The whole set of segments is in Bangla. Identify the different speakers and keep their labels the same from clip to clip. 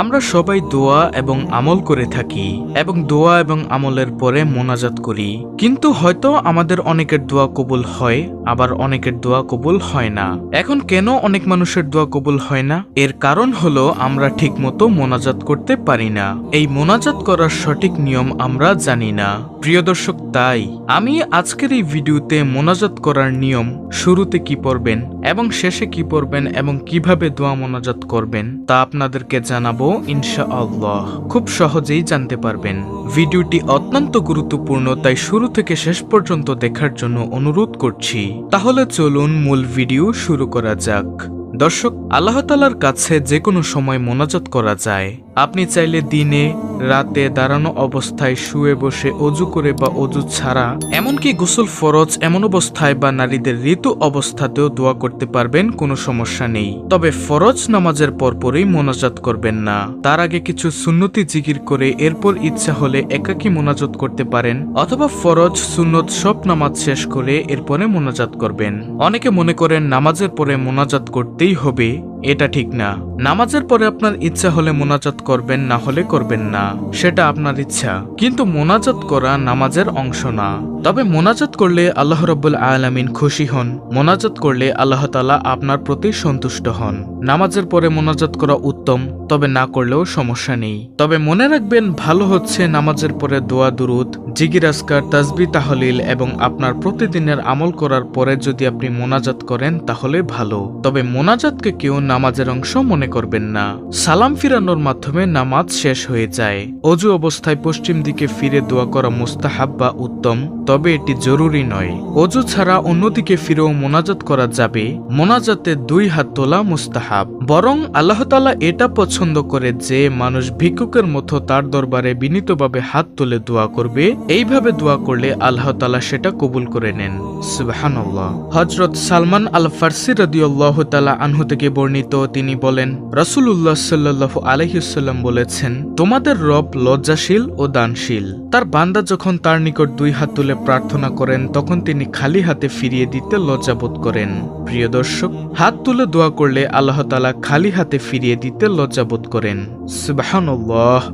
Speaker 1: আমরা সবাই দোয়া এবং আমল করে থাকি এবং দোয়া এবং আমলের পরে মোনাজাত করি। কিন্তু হয়তো আমাদের অনেকের দোয়া কবুল হয়, আবার অনেকের দোয়া কবুল হয় না। এখন কেন অনেক মানুষের দোয়া কবুল হয় না? এর কারণ হলো আমরা ঠিকমতো মোনাজাত করতে পারি না। এই মোনাজাত করার সঠিক নিয়ম আমরা জানি না। প্রিয় দর্শক, তাই আমি আজকের এই ভিডিওতে মোনাজাত করার নিয়ম শুরুতে কি পড়বেন এবং শেষে কি পড়বেন এবং কীভাবে দোয়া মোনাজাত করবেন তা আপনাদেরকে জানাব ইনশা আল্লাহ খুব সহজেই জানতে পারবেন। ভিডিওটি অত্যন্ত গুরুত্বপূর্ণ, তাই শুরু থেকে শেষ পর্যন্ত দেখার জন্য অনুরোধ করছি। তাহলে চলুন মূল ভিডিও শুরু করা যাক। দর্শক, আল্লাহ তালার কাছে যে কোনো সময় মোনাজাত করা যায়। আপনি চাইলে দিনে, রাতে দাঁড়ানো অবস্থায় শুয়ে বসে অজু করে বা অজু ছাড়া, এমনকি গোসল ফরজ এমন অবস্থায় বা নারীদের ঋতু অবস্থাতেও দোয়া করতে পারবেন, কোনো সমস্যা নেই। তবে ফরজ নামাজের পরপরই মোনাজাত করবেন না। তার আগে কিছু সুন্নতি জিকির করে এরপর ইচ্ছা হলে একাকী মোনাজাত করতে পারেন, অথবা ফরজ, সুন্নত সব নামাজ শেষ করে এরপরে মোনাজাত করবেন। অনেকে মনে করেন নামাজের পরে মোনাজাত করতেই হবে। এটা ঠিক না। নামাজের পরে আপনার ইচ্ছা হলে মোনাজাত করবেন, না হলে করবেন না। সেটা আপনার ইচ্ছা। কিন্তু মোনাজাত করা নামাজের অংশ না। তবে মোনাজাত করলে আল্লাহ রব্বুল আলামিন খুশি হন। মোনাজাত করলে আল্লাহ তালা আপনার প্রতি সন্তুষ্ট হন। নামাজের পরে মোনাজাত করা উত্তম, তবে না করলেও সমস্যা নেই। তবে মনে রাখবেন, ভালো হচ্ছে নামাজের পরে দোয়া, দুরুদ জিগির আসকার তাজবি তাহলিল এবং আপনার প্রতিদিনের আমল করার পরে যদি আপনি মোনাজাত করেন, তাহলে ভালো। তবে মোনাজাতকে কেউ নামাজের অংশ মনে করবেন না। সালাম ফিরানোর মাধ্যমে নামাজ শেষ হয়ে যায়। অজু অবস্থায় পশ্চিম দিকে ফিরে দোয়া করা মুস্তাহাব বা উত্তম, তবে এটি জরুরি নয়। অজু ছাড়া অন্যদিকে ফিরেও মোনাজাত করা যাবে। মোনাজাতে দুই হাত তোলা মুস্তাহাব। বরং আল্লাহতালা এটা পছন্দ করে যে মানুষ ভিক্ষুকের মতো তার দরবারে বিনীতভাবে হাত তুলে দোয়া করবে। এইভাবে দোয়া করলে আল্লাহ তালা সেটা কবুল করে নেন। সুবাহান্লাহ হজরত সালমান আল ফার্সি রদিউল্লাহ তালা আনহু থেকে বর্ণিত তিনি বলেন রসুল্লাহ সাল্লাহ আলহিসাল্লাম বলেছেন, তোমাদের রব লজ্জাশীল ও দানশীল। তার বান্দা যখন তার নিকট দুই হাত তুলে প্রার্থনা করেন, তখন তিনি খালি হাতে ফিরিয়ে দিতে লজ্জাবোধ করেন। প্রিয় দর্শক, হাত তুলে দোয়া করলে আল্লাহ তালা খালি হাতে ফিরিয়ে দিতে লজ্জাবোধ করেন।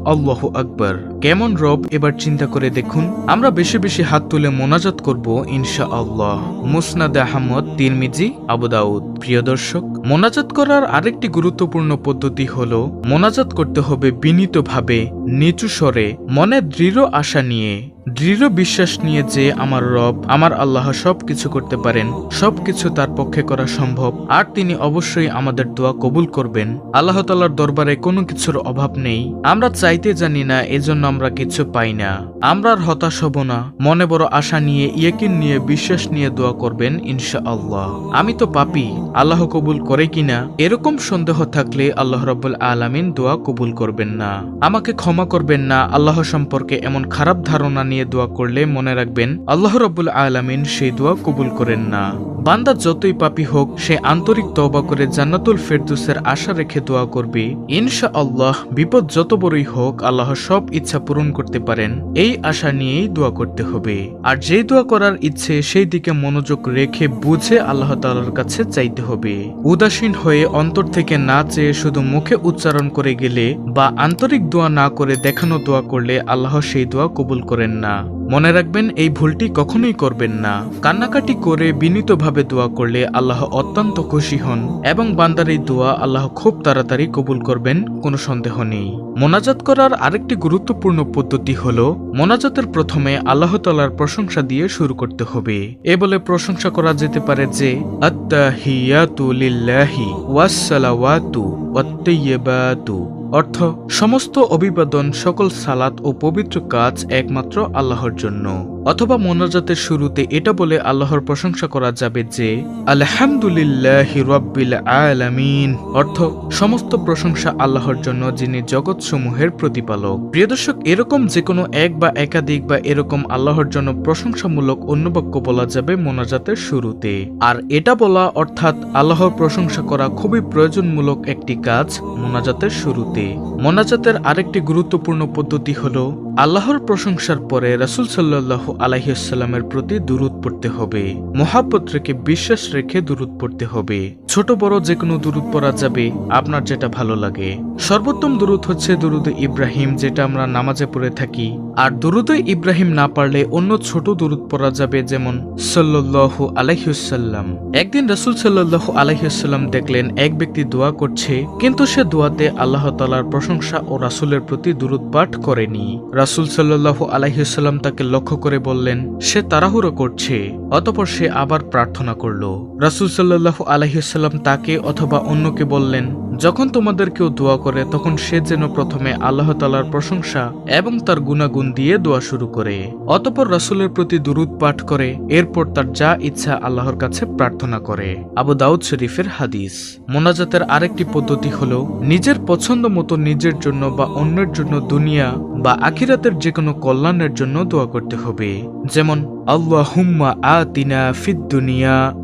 Speaker 1: আল্লাহ আকবর। কেমন রব? এবার চিন্তা করে দেখুন। আমরা বেশি বেশি হাত তুলে মোনাজাত করব ইনশা আল্লাহ মুসনাদ আহমদ, তিরমিজি আবুদাউদ প্রিয় দর্শক, মোনাজাত করার আরেকটি গুরুত্বপূর্ণ পদ্ধতি হল মোনাজাত করতে হবে বিনীতভাবে, নিচু স্বরে, মনে দৃঢ় আশা নিয়ে। দৃঢ় বিশ্বাস নিয়ে যে আমার রব, আমার আল্লাহ সব কিছু করতে পারেন সব কিছু তার পক্ষে করা সম্ভব, আর তিনি অবশ্যই আমাদের দোয়া কবুল করবেন। আল্লাহ তালার দরবারে কোনো কিছুর অভাব নেই। আমরা চাইতে জানি না, এজন্য আমরা কিছু পাই না। আমরা আর হতাশ হব না। মনে বড় আশা নিয়ে, ইয়েকিন নিয়ে, বিশ্বাস নিয়ে দোয়া করবেন ইনশা আল্লাহ আমি তো পাপি, আল্লাহ কবুল করে কিনা? এরকম সন্দেহ থাকলে আল্লাহ রব্বুল আলামিন দোয়া কবুল করবেন না। আমাকে ক্ষমা করবেন না, আল্লাহ সম্পর্কে এমন খারাপ ধারণা নিয়ে দোয়া করলে মনে রাখবেন, আল্লাহ রব্বুল আলামিন সেই দোয়া কবুল করেন না। বান্দা যতই পাপি হোক, সে আন্তরিক তওবা করে জান্নাতুল ফেরদুসের আশা রেখে দোয়া করবে। ইনশা আল্লাহ বিপদ যত বড়ই হোক, আল্লাহ সব ইচ্ছা পূরণ করতে পারেন। এই আশা নিয়েই দোয়া করতে হবে। আর যে দোয়া করার ইচ্ছে, সেই দিকে মনোযোগ রেখে বুঝে আল্লাহ তালার কাছে চাইতে হবে। উদাসীন হয়ে অন্তর থেকে না চেয়ে শুধু মুখে উচ্চারণ করে গেলে বা আন্তরিক দোয়া না করে দেখানো দোয়া করলে আল্লাহ সেই দোয়া কবুল করেন না। মনে রাখবেন, এই ভুলটি কখনোই করবেন না। কান্নাকাটি করে বিনীতভাবে দোয়া করলে আল্লাহ অত্যন্ত খুশি হন এবং বান্দার এই দোয়া আল্লাহ খুব তাড়াতাড়ি কবুল করবেন, কোনো সন্দেহ নেই। মোনাজাত করার আরেকটি গুরুত্বপূর্ণ পদ্ধতি হল, মোনাজাতের প্রথমে আল্লাহ তালার প্রশংসা দিয়ে শুরু করতে হবে। এ বলে প্রশংসা করা যেতে পারে যে, আত্তাহিয়াতু লিল্লাহি ওয়াসসালাওয়াতু ওয়াত্তাইয়্যিবাতু। অর্থ, সমস্ত অভিবাদন, সকল সালাত ও পবিত্র কাজ একমাত্র আল্লাহর জন্য। অথবা মোনাজাতের শুরুতে এটা বলে আল্লাহর প্রশংসা করা যাবে যে, আলহামদুলিল্লাহ আলামিন। অর্থ, সমস্ত প্রশংসা আল্লাহর জন্য যিনি জগৎসমূহের প্রতিপালক। প্রিয় দর্শক, এরকম যে কোনো এক বা একাধিক বা এরকম আল্লাহর জন্য প্রশংসামূলক অন্য বাক্য বলা যাবে মোনাজাতের শুরুতে। আর এটা বলা অর্থাৎ আল্লাহর প্রশংসা করা খুবই প্রয়োজনমূলক একটি কাজ মোনাজাতের শুরুতে। মোনাজাতের আরেকটি গুরুত্বপূর্ণ পদ্ধতি হল, আল্লাহর প্রশংসার পরে রাসুল সাল্লাহ আলাইসাল্লামের প্রতি দূরত পড়তে হবে। মহাপত্রকে বিশ্বাস রেখে দূরত পড়তে হবে। ছোট বড় যে কোনো দুরুদ পড়া যাবে, আপনার যেটা ভালো লাগে। সর্বোত্তম দুরুদ হচ্ছে দুরুদ ইব্রাহিম, যেটা আমরা নামাজে পড়ে থাকি। আর দুরুদ ইব্রাহিম না পারলে অন্য ছোট দুরুদ পড়া যাবে যেমন সাল্লাল্লাহু আলাইহুসাল্লাম একদিন রাসূল সাল্লাল্লাহু আলাইহুসাল্লাম দেখলেন, এক ব্যক্তি দোয়া করছে, কিন্তু সে দোয়াতে আল্লাহ তালার প্রশংসা ও রাসূলের প্রতি দুরুদ পাঠ করেনি। রাসূল সাল্লাল্লাহু আলাইহুসাল্লাম তাকে লক্ষ্য করে বললেন, সে তাড়াহুড়ো করছে। অতপর সে আবার প্রার্থনা করল। রাসুল সাল্লাল্লাহু আলাইহুসাল্লাম তাকে অথবা অন্যকে বললেন। যখন তোমাদের কেউ দোয়া করে, তখন সে যেন প্রথমে আল্লাহ তালার প্রশংসা এবং তার গুণাগুণ দিয়ে দোয়া শুরু করে। অতপর রাসূলের প্রতি দুরুদ পাঠ করে, এরপর তার যা ইচ্ছা আল্লাহর কাছে প্রার্থনা করে। আবু দাউদ শরীফের হাদিস। মোনাজাতের আরেকটি পদ্ধতি হলো, নিজের পছন্দ মতো নিজের জন্য বা অন্যের জন্য দুনিয়া বা আখিরাতের যে কোনো কল্যাণের জন্য দোয়া করতে হবে। যেমন, আল্লাহুম্মা আতিনা দুনিয়া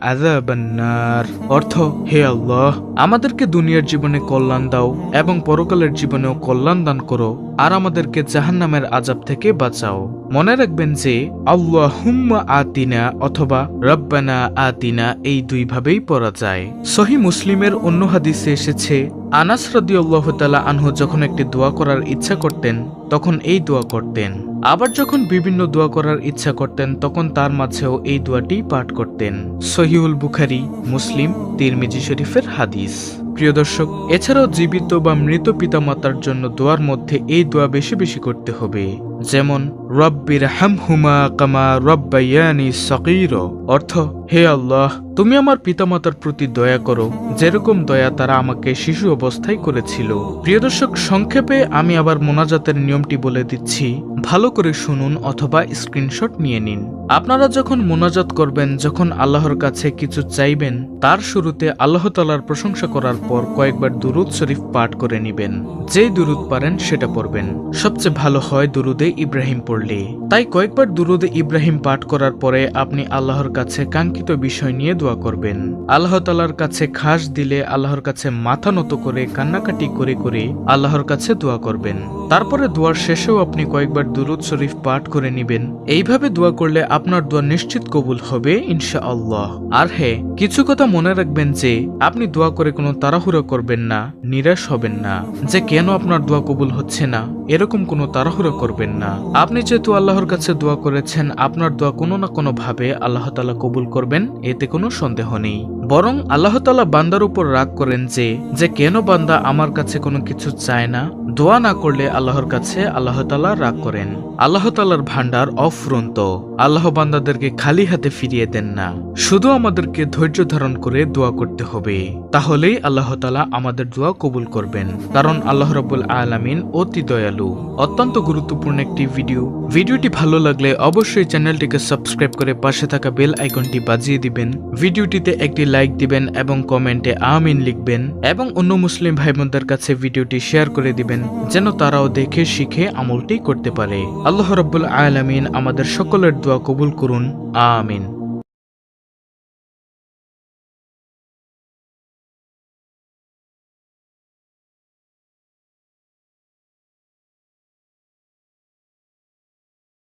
Speaker 1: আযাবান নার অর্থ, হে আল্লাহ, আমাদেরকে দুনিয়ার জীবনে কল্যাণ দাও এবং পরকালের জীবনেও কল্যাণ দান করো, আর আমাদেরকে জাহান্নামের আজাব থেকে বাঁচাও। মনে রাখবেন যে আল্লাহুম্মা আতিনা অথবা রব্বানা আতিনা এই দুইভাবেই পড়া যায়। সহি মুসলিমের অন্য হাদিসে এসেছে, আনাস রাদিয়াল্লাহু তাআলা আনহু যখন একটি দোয়া করার ইচ্ছা করতেন, তখন এই দোয়া করতেন। আবার যখন বিভিন্ন দোয়া করার ইচ্ছা করতেন, তখন তার মাঝেও এই দোয়াটি পাঠ করতেন। সহিউল বুখারি, মুসলিম, তিরমিজি শরীফের হাদিস। প্রিয় দর্শক, এছাড়াও জীবিত বা মৃত পিতামাতার জন্য দোয়ার মধ্যে এই দোয়া বেশি বেশি করতে হবে। যেমন রব্বির হাম হুমা কামা রব্বাইয়ানি সকির অর্থ, হে আল্লাহ তুমি আমার পিতামাতার প্রতি দয়া করো, যেরকম দয়া তারা আমাকে শিশু অবস্থায় করেছিল। প্রিয় দর্শক, সংক্ষেপে আমি আবার মোনাজাতের নিয়মটি বলে দিচ্ছি। ভালো করে শুনুন অথবা স্ক্রিনশট নিয়ে নিন। আপনারা যখন মোনাজাত করবেন, যখন আল্লাহর কাছে কিছু চাইবেন, তার শুরুতে আল্লাহ তালার প্রশংসা করার পর কয়েকবার দুরুদ শরীফ পাঠ করে নিবেন। যেই দুরুদ পারেন, সেটা পড়বেন। সবচেয়ে ভালো হয় দুরুদে ইব্রাহিম পড়লে। তাই কয়েকবার দুরুদে ইব্রাহিম পাঠ করার পরে আপনি আল্লাহর কাছে কাঙ্ক্ষিত বিষয় নিয়ে দোয়া করবেন। আল্লাহ তালার কাছে খাস দিলে আল্লাহর কাছে মাথা নত করে, কান্নাকাটি করে করে আল্লাহর কাছে দোয়া করবেন। তারপরে দোয়ার শেষেও আপনি কয়েকবার দুরুদ শরীফ পাঠ করে নেবেন। এইভাবে দোয়া করলে আপনার দোয়া নিশ্চিত কবুল হবে ইনশা আল্লাহ আর হ্যাঁ কিছু কথা মনে রাখবেন যে, আপনি দোয়া করে কোনো তাড়াহুড়া করবেন না, নিরাশ হবেন না, যে কেন আপনার দোয়া কবুল হচ্ছে না, এরকম কোনো তাড়াহুড়া করবেন না। আপনি যেহেতু আল্লাহর কাছে দোয়া করেছেন, আপনার দোয়া কোনো না কোনো ভাবে আল্লাহ তালা কবুল করবেন, এতে কোনো সন্দেহ নেই। বরং আল্লাহ তালা বান্দার উপর রাগ করেন যে যে কেন বান্দা আমার কাছে কোনো কিছু চায় না? দোয়া না করলে আল্লাহর কাছে আল্লাহ তালা রাগ করেন। আল্লাহ তালার ভান্ডার অফুরন্ত। আল্লাহ বান্দাদেরকে খালি হাতে ফিরিয়ে দেন না। শুধু আমাদেরকে ধৈর্য ধারণ করে দোয়া করতে হবে। তাহলেই আল্লাহ তালা আমাদের দোয়া কবুল করবেন। কারণ আল্লাহ রব্বুল আলামিন অতি দয়ালু। অত্যন্ত গুরুত্বপূর্ণ একটি ভিডিও। ভিডিওটি ভালো লাগলে অবশ্যই চ্যানেলটিকে সাবস্ক্রাইব করে পাশে থাকা বেল আইকনটি বাজিয়ে দিবেন। ভিডিওটিতে একটি লাইক দিবেন এবং কমেন্টে আমিন লিখবেন এবং অন্য মুসলিম ভাই বোনদের কাছে ভিডিওটি শেয়ার করে দিবেন, যেন তারাও দেখে, শিখে আমলটি করতে পারে। আল্লাহ রব্বুল আলমিন আমাদের সকলের দোয়া কবুল করুন। আমিন।